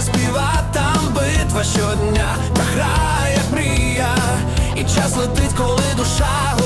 де співа, там битва щодня, та гра, як мрія, і час летить, коли душа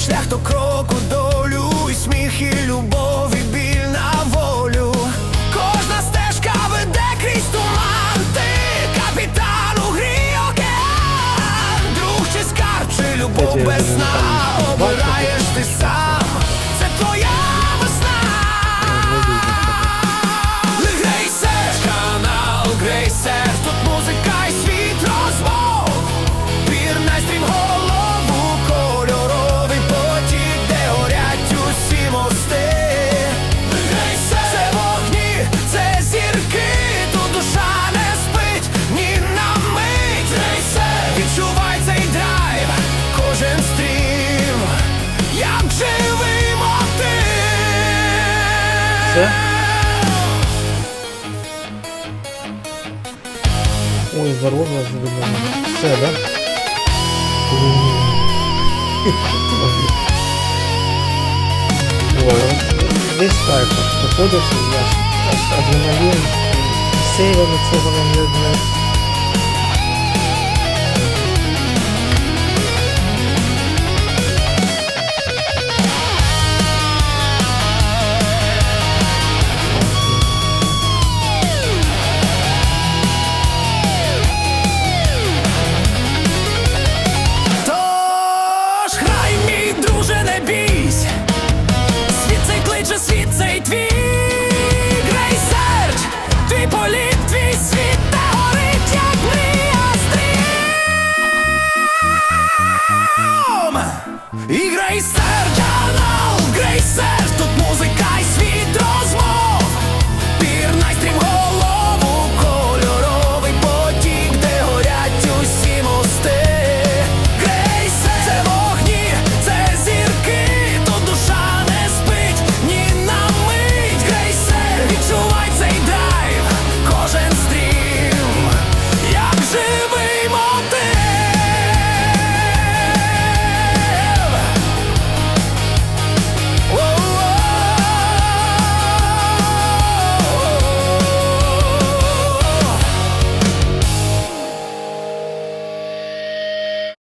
кожен шлях до кроку долю, і сміх, і любов, і біль на волю. Кожна стежка веде крізь туман, ти капітан у грі океан, друг чи скарб, чи любов без сна, обираєш ти сам. Це твоя весна. Грейсер, канал Грейсер, Все? Ой, здорово, задумали. Все, да? Десь так от проходиш, я адреналін, сейвами цього не,